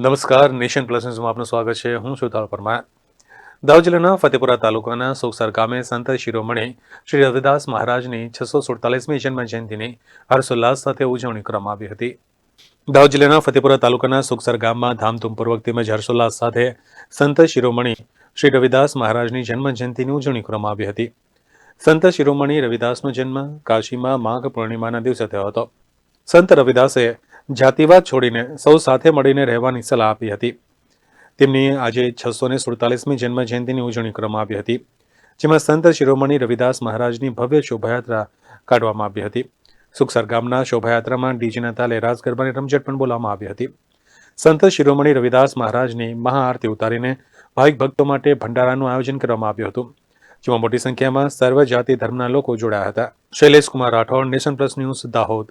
નમસ્કાર, nation plus આપનું સ્વાગત છે. હું છું પરમાર. દાહોદ જિલ્લાના ફતેપુરા તાલુકાના સોકસર ગામે સંત શિરોમણી શ્રી રવિદાસ મહારાજની છસો સુડતાલીસમી જન્મ જયંતિની હર્ષોલ્લાસ સાથે ઉજવણી કરવામાં આવી હતી. દાહોદ જિલ્લાના ફતેપુરા તાલુકાના સુખસર ગામમાં ધામધૂમપૂર્વક તેમજ હર્ષોલ્લાસ સાથે સંત શિરોમણી શ્રી રવિદાસ મહારાજની જન્મ જયંતિની ઉજવણી કરવામાં આવી હતી. સંત શિરોમણી રવિદાસનો જન્મ કાશીમાં માઘ પૂર્ણિમાના દિવસે થયો હતો. સંત રવિદાસે જાતિવાદ છોડીને સૌ સાથે મળીને રહેવાની સલાહ આપી હતી. તેમની આજે છસો ને સુડતાલીસમી જન્મ જયંતિની ઉજવણી કરવામાં આવી હતી, જેમાં સંત શિરોમણી રવિદાસ મહારાજની ભવ્ય શોભાયાત્રા કાઢવામાં આવી હતી. સુખસર ગામના શોભાયાત્રામાં ડીજેના તાલે રાસ ગરબાની રમઝટ પણ બોલાવવામાં આવી હતી. સંત શિરોમણી રવિદાસ મહારાજની મહાઆરતી ઉતારીને ભાવિક ભક્તો માટે ભંડારાનું આયોજન કરવામાં આવ્યું હતું, જેમાં મોટી સંખ્યામાં સર્વ જાતિ ધર્મના લોકો જોડાયા હતા. Shailesh Kumar Rathod, Nation Plus News, Dahod.